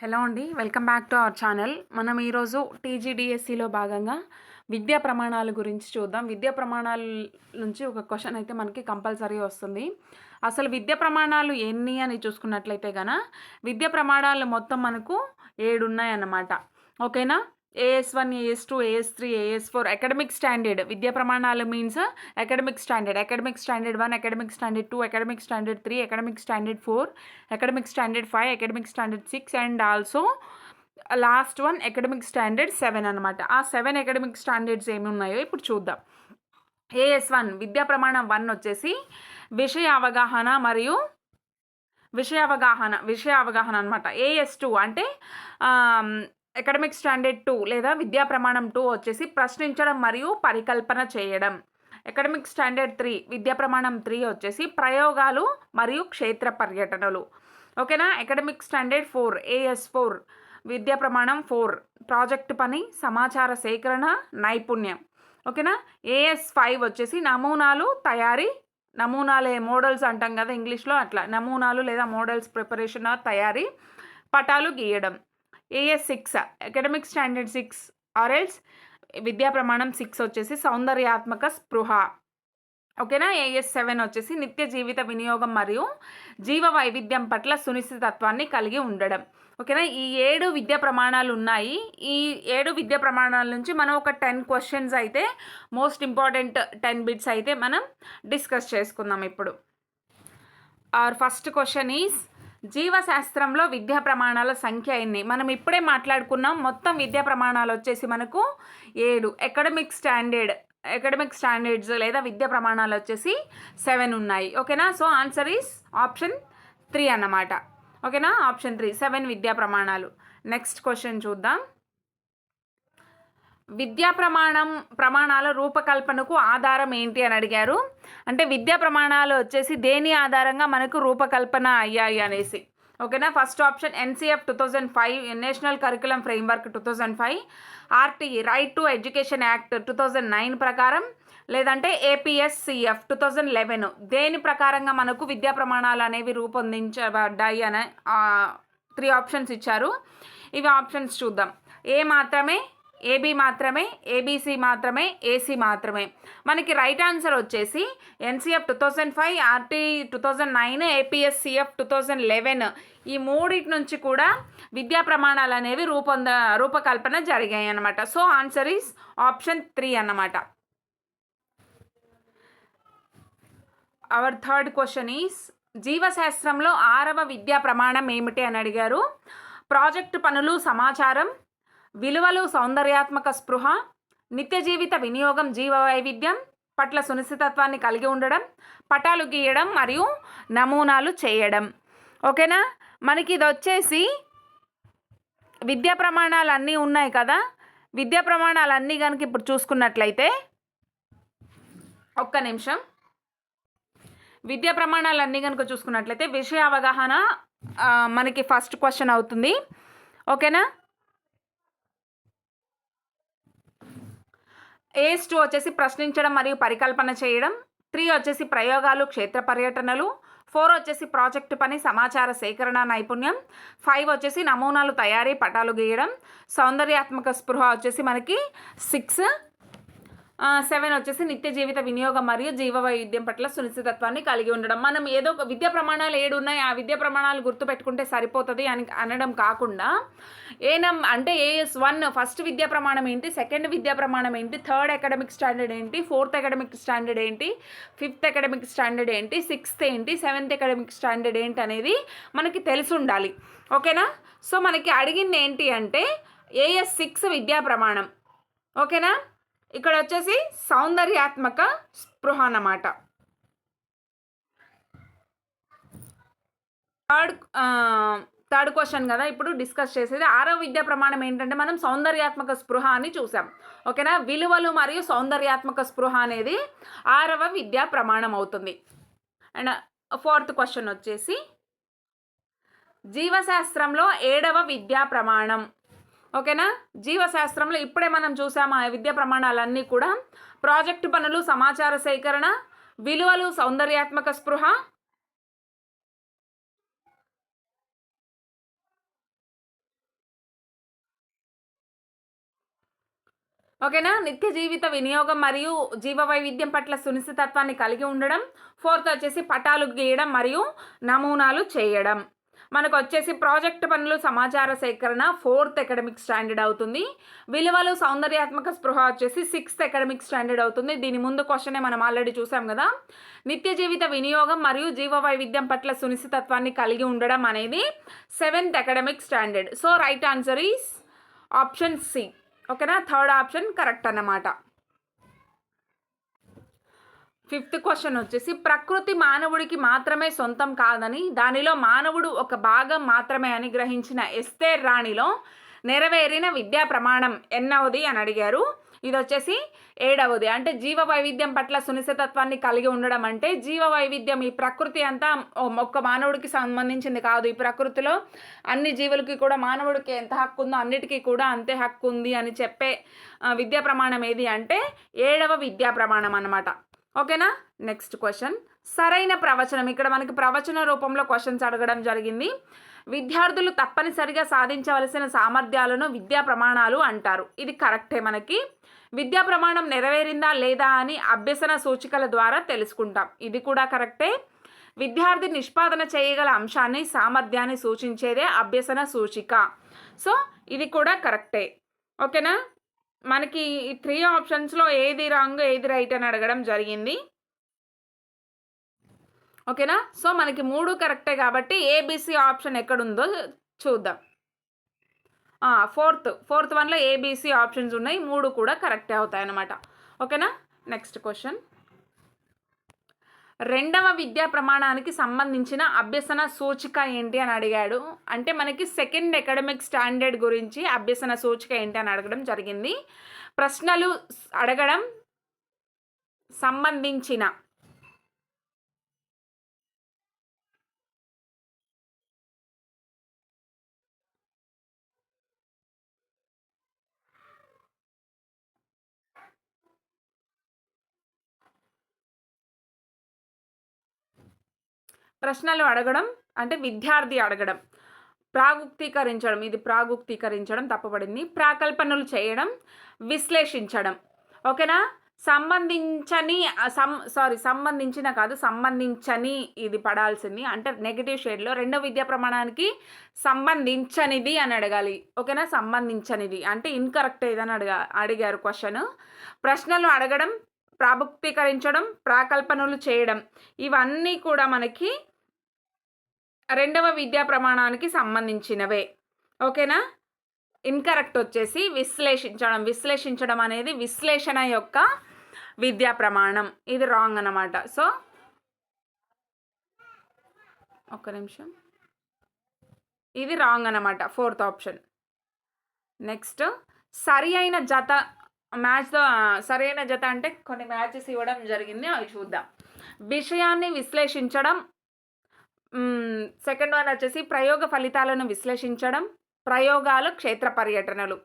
Hello అండి welcome back to our channel. మనం ఈరోజు టీజీడిఎస్సిలో భాగంగా విద్యా ప్రమాణాల గురించి చూద్దాం. విద్యా ప్రమాణాల నుంచి ఒక క్వశ్చన్ అయితే మనకి కంపల్సరీ వస్తుంది. అసలు విద్యా ప్రమాణాలు ఎన్ని అని చూసుకున్నట్లయితే కన విద్యా ప్రమాణాలు మొత్తం మనకు ఏడు ఉన్నాయన్నమాట ఓకేనా? AS one AS two AS three AS four academic standard విద్యా ప్రమాణాలు means academic standard academic standard one academic standard two academic standard three academic standard four academic standard five academic standard six and also last one academic standard seven అనమాట ఆ seven academic standards ఏమి ఉన్నాయో ఇప్పుడు చూద్దాం. As one విద్యా ప్రమాణం one వచ్చేసి విషయ అవగాహన మరియు విషయ అవగాహన విషయ అవగాహన అనమాట ఏఎస్ టూ అంటే అకాడమిక్ స్టాండర్డ్ టూ లేదా విద్యా ప్రమాణం టూ వచ్చేసి ప్రశ్నించడం మరియు పరికల్పన చేయడం. అకాడమిక్ స్టాండర్డ్ త్రీ విద్యా ప్రమాణం త్రీ వచ్చేసి ప్రయోగాలు మరియు క్షేత్ర పర్యటనలు. ఓకేనా academic standard four AS four విద్యా ప్రమాణం ఫోర్ ప్రాజెక్ట్ పని సమాచార సేకరణ నైపుణ్యం. ఓకేనా ఏఎస్ ఫైవ్ వచ్చేసి నమూనాలు తయారీ నమూనాలే మోడల్స్ అంటాం కదా ఇంగ్లీష్లో అట్లా. నమూనాలు లేదా మోడల్స్ ప్రిపరేషన్ తయారీ పటాలు గీయడం. AS six academic standard six ఆర్ఎల్స్ విద్యా ప్రమాణం సిక్స్ వచ్చేసి సౌందర్యాత్మక స్పృహ. ఓకేనా ఏఎస్ సెవెన్ వచ్చేసి నిత్య జీవిత వినియోగం మరియు జీవ వైవిధ్యం పట్ల సునిశ్చితత్వాన్ని కలిగి ఉండడం. ఓకేనా ఈ ఏడు విద్యా ప్రమాణాలు ఉన్నాయి. ఈ ఏడు విద్యా ప్రమాణాల నుంచి మనం ఒక టెన్ క్వశ్చన్స్ అయితే మోస్ట్ ఇంపార్టెంట్ టెన్ బిట్స్ అయితే మనం డిస్కస్ చేసుకుందాం ఇప్పుడు. ఆర్ ఫస్ట్ క్వశ్చన్ ఈజ్ జీవశాస్త్రంలో విద్యా ప్రమాణాల సంఖ్య ఎన్ని? మనం ఇప్పుడే మాట్లాడుకున్నాం మొత్తం విద్యా ప్రమాణాలు వచ్చేసి మనకు ఏడు. అకాడమిక్ స్టాండర్డ్ అకాడమిక్ స్టాండర్డ్స్ లేదా విద్యా ప్రమాణాలు వచ్చేసి సెవెన్ ఉన్నాయి. ఓకేనా? So answer is option three అన్నమాట. ఓకేనా? ఆప్షన్ త్రీ సెవెన్ విద్యా ప్రమాణాలు. నెక్స్ట్ క్వశ్చన్ చూద్దాం. విద్యా ప్రమాణం ప్రమాణాల రూపకల్పనకు ఆధారం ఏంటి అని అడిగారు. అంటే విద్యా ప్రమాణాలు వచ్చేసి దేని ఆధారంగా మనకు రూపకల్పన అయ్యాయి అనేసి. ఓకేనా? First option NCF two thousand five national curriculum framework two thousand five RTE right to education act two thousand nine ప్రకారం లేదంటే ఏపీఎస్సిఎఫ్ టూ థౌజండ్ లెవెన్ దేని ప్రకారంగా మనకు విద్యా ప్రమాణాలు అనేవి రూపొందించబడ్డాయి అనే త్రీ ఆప్షన్స్ ఇచ్చారు. ఇవి ఆప్షన్స్ చూద్దాం. ఏ మాత్రమే ఏబీ మాత్రమే ఏబీసీ మాత్రమే ఏసీ మాత్రమే. మనకి రైట్ ఆన్సర్ వచ్చేసి NCF two thousand five RT two thousand nine APSCF two thousand eleven ఈ మూడింటి నుంచి కూడా విద్యా ప్రమాణాలు అనేవి రూపొంద రూపకల్పన జరిగాయి అన్నమాట. So answer is option three అన్నమాట. అవర్ థర్డ్ క్వశ్చన్ ఈస్ జీవశాస్త్రంలో ఆరవ విద్యా ప్రమాణం ఏమిటి అని అడిగారు. ప్రాజెక్టు పనులు సమాచారం విలువలు సౌందర్యాత్మక స్పృహ నిత్య జీవిత వినియోగం జీవ వైవిధ్యం పట్ల సునిశ్చితత్వాన్ని కలిగి ఉండడం పటాలు గీయడం మరియు నమూనాలు చేయడం. ఓకేనా? మనకి ఇది వచ్చేసి విద్యా ప్రమాణాలు అన్నీ ఉన్నాయి కదా? విద్యా ప్రమాణాలు అన్నీ కనుక ఇప్పుడు చూసుకున్నట్లయితే ఒక్క నిమిషం. విద్యా ప్రమాణాలు అన్నీ కనుక చూసుకున్నట్లయితే విషయ అవగాహన మనకి ఫస్ట్ క్వశ్చన్ అవుతుంది. ఓకేనా? ఏస్ టూ వచ్చేసి ప్రశ్నించడం మరియు పరికల్పన చేయడం త్రీ వచ్చేసి ప్రయోగాలు క్షేత్ర పర్యటనలు ఫోర్ వచ్చేసి ప్రాజెక్టు పని సమాచార సేకరణ నైపుణ్యం ఫైవ్ వచ్చేసి నమూనాలు తయారీ పటాలు గీయడం సౌందర్యాత్మక స్పృహ వచ్చేసి మనకి సిక్స్ సెవెన్ వచ్చేసి నిత్య జీవిత వినియోగం మరియు జీవ వైవిధ్యం పట్ల సునిశ్చితత్వాన్ని కలిగి ఉండడం. మనం ఏదో ఒక విద్యా ప్రమాణాలు ఏడు ఉన్నాయి ఆ విద్యా ప్రమాణాలు గుర్తుపెట్టుకుంటే సరిపోతుంది అని అనడం కాకుండా ఏనం అంటే ఏఎస్ వన్ ఫస్ట్ విద్యా ప్రమాణం ఏంటి సెకండ్ విద్యా ప్రమాణం ఏంటి థర్డ్ అకాడమిక్ స్టాండర్డ్ ఏంటి ఫోర్త్ అకాడమిక్ స్టాండర్డ్ ఏంటి ఫిఫ్త్ అకాడమిక్ స్టాండర్డ్ ఏంటి సిక్స్త్ ఏంటి సెవెంత్ అకాడమిక్ స్టాండర్డ్ ఏంటి అనేది మనకి తెలిసి ఉండాలి. ఓకేనా? సో మనకి అడిగింది ఏంటి అంటే ఏఎస్ సిక్స్ విద్యా ప్రమాణం. ఓకేనా? ఇక్కడ వచ్చేసి సౌందర్యాత్మక స్పృహ అన్నమాట. థర్డ్ థర్డ్ క్వశ్చన్ కదా ఇప్పుడు డిస్కస్ చేసేది. ఆరవ విద్యా ప్రమాణం ఏంటంటే మనం సౌందర్యాత్మక స్పృహ అని చూసాం. ఓకేనా? విలువలు మరియు సౌందర్యాత్మక స్పృహ అనేది ఆరవ విద్యా ప్రమాణం అవుతుంది. అండ్ ఫోర్త్ క్వశ్చన్ వచ్చేసి జీవశాస్త్రంలో ఏడవ విద్యా ప్రమాణం. ఓకేనా? జీవశాస్త్రంలో ఇప్పుడే మనం చూసాము ఆ విద్యా ప్రమాణాలన్నీ కూడా? ప్రాజెక్టు పనులు సమాచార సేకరణ విలువలు సౌందర్యాత్మక స్పృహ. ఓకేనా? నిత్య జీవిత వినియోగం మరియు జీవ వైవిధ్యం పట్ల సునిశ్చితత్వాన్ని కలిగి ఉండడం. ఫోర్త్ వచ్చేసి పటాలు గీయడం మరియు నమూనాలు చేయడం. మనకు వచ్చేసి ప్రాజెక్ట్ పనులు సమాచార సేకరణ ఫోర్త్ అకాడమిక్ స్టాండర్డ్ అవుతుంది. విలువలు సౌందర్యాత్మక స్పృహ వచ్చేసి సిక్స్త్ అకాడమిక్ స్టాండర్డ్ అవుతుంది. దీని ముందు క్వశ్చనే మనం ఆల్రెడీ చూసాం కదా. నిత్య జీవిత వినియోగం మరియు జీవ వైవిధ్యం పట్ల సునిశ్చితత్వాన్ని కలిగి ఉండడం అనేది seventh academic standard. So right answer is option C. ఓకేనా? థర్డ్ ఆప్షన్ కరెక్ట్ అన్నమాట. ఫిఫ్త్ క్వశ్చన్ వచ్చేసి ప్రకృతి మానవుడికి మాత్రమే సొంతం కాదని దానిలో మానవుడు ఒక భాగం మాత్రమే అని గ్రహించిన ఎస్తేర్ రాణిలో నెరవేరిన విద్యా ప్రమాణం ఎన్నవది అని అడిగారు. ఇది వచ్చేసి ఏడవది. అంటే జీవ వైవిధ్యం పట్ల సునిశ్చితత్వాన్ని కలిగి ఉండడం అంటే జీవ వైవిధ్యం ఈ ప్రకృతి అంతా ఒక్క మానవుడికి సంబంధించింది కాదు. ఈ ప్రకృతిలో అన్ని జీవులకి కూడా మానవుడికి ఎంత హక్కు ఉందో అన్నిటికీ కూడా అంతే హక్కు ఉంది అని చెప్పే విద్యా ప్రమాణం ఏది అంటే ఏడవ విద్యా ప్రమాణం అన్నమాట. ఓకేనా? నెక్స్ట్ క్వశ్చన్ సరైన ప్రవచనం. ఇక్కడ మనకి ప్రవచన రూపంలో క్వశ్చన్స్ అడగడం జరిగింది. విద్యార్థులు తప్పనిసరిగా సాధించవలసిన సామర్థ్యాలను విద్యా ప్రమాణాలు అంటారు. ఇది కరెక్టే మనకి. విద్యా ప్రమాణం నెరవేరిందా లేదా అని అభ్యసన సూచికల ద్వారా తెలుసుకుంటాం. ఇది కూడా కరెక్టే విద్యార్థి నిష్పాదన చేయగల అంశాన్ని సామర్థ్యాన్ని సూచించేదే అభ్యసన సూచిక. సో ఇది కూడా కరెక్టే ఓకేనా? మనకి ఈ త్రీ ఆప్షన్స్లో ఏది రాంగ్ ఏది రైట్ అని అడగడం జరిగింది. ఓకేనా? సో మనకి మూడు కరెక్టే కాబట్టి ఏబిసి ఆప్షన్ ఎక్కడుందో చూద్దాం. ఫోర్త్ ఫోర్త్ వన్లో ఏబిసి ఆప్షన్స్ ఉన్నాయి. మూడు కూడా కరెక్టే అవుతాయి అన్నమాట ఓకేనా? నెక్స్ట్ క్వశ్చన్ రెండవ విద్యా ప్రమాణానికి సంబంధించిన అభ్యసన సూచిక ఏంటి అని అడిగాడు. అంటే మనకి సెకండ్ అకాడమిక్ స్టాండర్డ్ గురించి అభ్యసన సూచిక ఏంటి అని అడగడం జరిగింది. ప్రశ్నలు అడగడం సంబంధించిన ప్రశ్నలు అడగడం అంటే విద్యార్థి అడగడం. ప్రాగుక్తీకరించడం ఇది ప్రాగుక్తీకరించడం తప్పబడింది. ప్రాకల్పనలు చేయడం విశ్లేషించడం. ఓకేనా? సంబంధించని సం సారీ సంబంధించిన కాదు సంబంధించని ఇది పడాల్సింది. అంటే నెగిటివ్ షేడ్లో రెండో విద్యా ప్రమాణానికి సంబంధించనిది అని అడగాలి. ఓకేనా? సంబంధించనిది. అంటే ఇన్కరెక్ట్ ఏదని అడగా అడిగారు క్వశ్చన్ ప్రశ్నలు అడగడం ప్రాభుక్తీకరించడం ప్రాకల్పనలు చేయడం. ఇవన్నీ కూడా మనకి రెండవ విద్యా ప్రమాణానికి సంబంధించినవే. ఓకేనా? ఇన్కరెక్ట్ వచ్చేసి విశ్లేషించడం. విశ్లేషించడం అనేది విశ్లేషణ యొక్క విద్యా ప్రమాణం. ఇది రాంగ్ అనమాట సో ఒక్క నిమిషం. ఇది రాంగ్ అనమాట ఫోర్త్ ఆప్షన్. నెక్స్ట్ సరి అయిన జత మ్యాచ్తో సరి అయిన జత అంటే కొన్ని మ్యాచెస్ ఇవ్వడం జరిగింది. అవి చూద్దాం. విషయాన్ని విశ్లేషించడం సెకండ్ వన్ వచ్చేసి ప్రయోగ ఫలితాలను విశ్లేషించడం ప్రయోగాలు క్షేత్ర పర్యటనలు.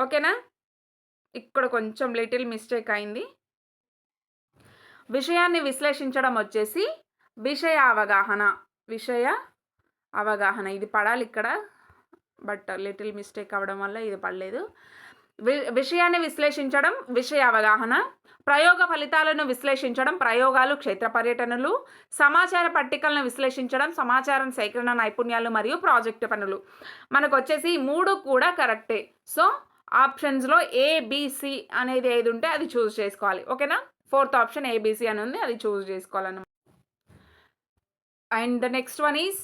ఓకేనా? ఇక్కడ కొంచెం లిటిల్ మిస్టేక్ అయింది. విషయాన్ని విశ్లేషించడం వచ్చేసి విషయ అవగాహన. విషయ అవగాహన. ఇది పడాలి ఇక్కడ బట్ లిటిల్ మిస్టేక్ అవ్వడం వల్ల ఇది పడలేదు. విషయాన్ని విశ్లేషించడం విషయ అవగాహన ప్రయోగ ఫలితాలను విశ్లేషించడం ప్రయోగాలు క్షేత్ర పర్యటనలు సమాచార పట్టికలను విశ్లేషించడం సమాచారం సేకరణ నైపుణ్యాలు మరియు ప్రాజెక్టు పనులు. మనకు వచ్చేసి మూడు కూడా కరెక్టే. సో ఆప్షన్స్లో ఏబిసి అనేది ఏది ఉంటే అది చూస్ చేసుకోవాలి. ఓకేనా? ఫోర్త్ ఆప్షన్ ఏబిసి అని ఉంది అది చూస్ చేసుకోవాలన్నమాట and the next one is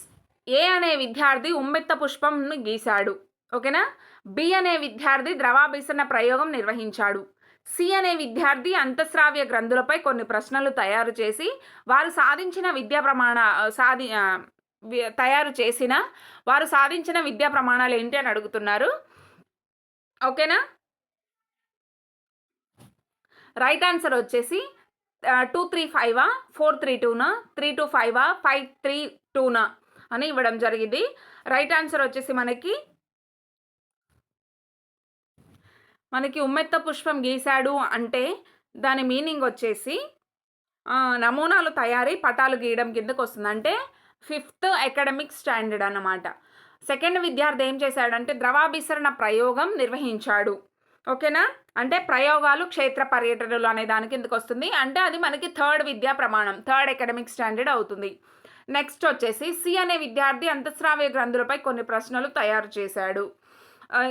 A అనే విద్యార్థి ఉమ్మెత్త పుష్పంను గీశాడు. ఓకేనా? బి అనే విద్యార్థి ద్రవాభిసరణ ప్రయోగం నిర్వహించాడు. సి అనే విద్యార్థి అంతఃస్రావ్య గ్రంథులపై కొన్ని ప్రశ్నలు తయారు చేసి వారు సాధించిన విద్యా ప్రమాణ సాధి తయారు చేసిన వారు సాధించిన విద్యా ప్రమాణాలు ఏంటి అని అడుగుతున్నారు. ఓకేనా? రైట్ ఆన్సర్ వచ్చేసి టూ త్రీ ఫైవా ఫోర్ త్రీ టూనా త్రీ టూ ఫైవా ఫైవ్ త్రీ టూనా అని ఇవ్వడం జరిగింది. రైట్ ఆన్సర్ వచ్చేసి మనకి మనకి ఉమ్మెత్త పుష్పం గీశాడు అంటే దాని మీనింగ్ వచ్చేసి నమూనాలు తయారీ పటాలు గీయడం కిందకు వస్తుంది అంటే ఫిఫ్త్ అకాడమిక్ స్టాండర్డ్ అన్నమాట. సెకండ్ విద్యార్థి ఏం చేశాడంటే ద్రవాభిసరణ ప్రయోగం నిర్వహించాడు. ఓకేనా? అంటే ప్రయోగాలు క్షేత్ర పర్యటనలు అనే దాని కిందకు వస్తుంది అంటే అది మనకి థర్డ్ విద్యా ప్రమాణం థర్డ్ అకాడమిక్ స్టాండర్డ్ అవుతుంది. నెక్స్ట్ వచ్చేసి సి అనే విద్యార్థి అంతఃస్రావ్య గ్రంథులపై కొన్ని ప్రశ్నలు తయారు చేశాడు.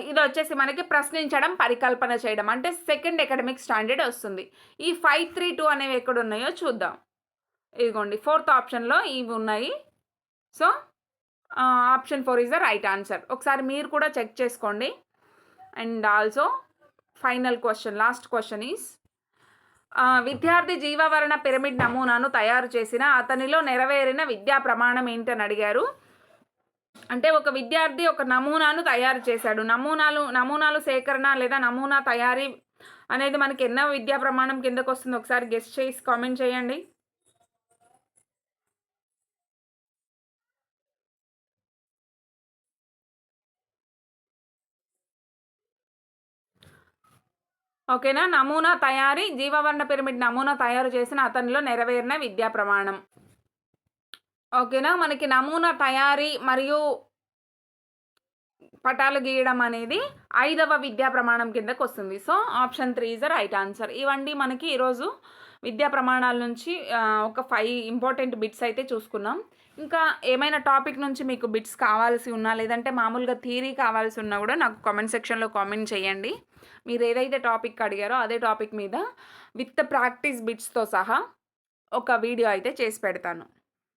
ఇది వచ్చేసి మనకి ప్రశ్నించడం పరికల్పన చేయడం. అంటే సెకండ్ అకాడమిక్ స్టాండర్డ్ వస్తుంది. ఈ ఫైవ్ త్రీ టూ అనేవి ఎక్కడ ఉన్నాయో చూద్దాం. ఇదిగోండి ఫోర్త్ ఆప్షన్లో ఇవి ఉన్నాయి. So option four is the right answer ఒకసారి మీరు కూడా చెక్ చేసుకోండి. And also final question last question is విద్యార్థి జీవవరణ పిరమిడ్ నమూనాను తయారు చేసిన అతనిలో నెరవేరిన విద్యా ప్రమాణం ఏంటని అడిగారు. అంటే ఒక విద్యార్థి ఒక నమూనాను తయారు చేశాడు. నమూనాలు నమూనాలు సేకరణ లేదా నమూనా తయారీ అనేది మనకి ఎన్నో విద్యా ప్రమాణం కిందకు వస్తుంది. ఒకసారి గెస్ట్ చేసి కామెంట్ చేయండి. ఓకేనా? నమూనా తయారీ జీవవర్ణ పిరమిడ్ నమూనా తయారు చేసిన అతనిలో నెరవేరిన విద్యా ప్రమాణం. ఓకేనా? మనకి నమూనా తయారీ మరియు పటాలు గీయడం అనేది ఐదవ విద్యా ప్రమాణం కిందకు వస్తుంది. So option three is the right answer. ఇవన్నీ మనకి ఈరోజు విద్యా ప్రమాణాల నుంచి ఒక ఫైవ్ ఇంపార్టెంట్ బిట్స్ అయితే చూసుకున్నాం. ఇంకా ఏమైనా టాపిక్ నుంచి మీకు బిట్స్ కావాల్సి ఉన్నా లేదంటే మామూలుగా థీరీ కావాల్సి ఉన్నా కూడా నాకు కామెంట్ సెక్షన్లో కామెంట్ చేయండి. మీరు ఏదైతే టాపిక్ అడిగారో అదే టాపిక్ మీద విత్ ప్రాక్టీస్ బిట్స్తో సహా ఒక వీడియో అయితే చేసి పెడతాను.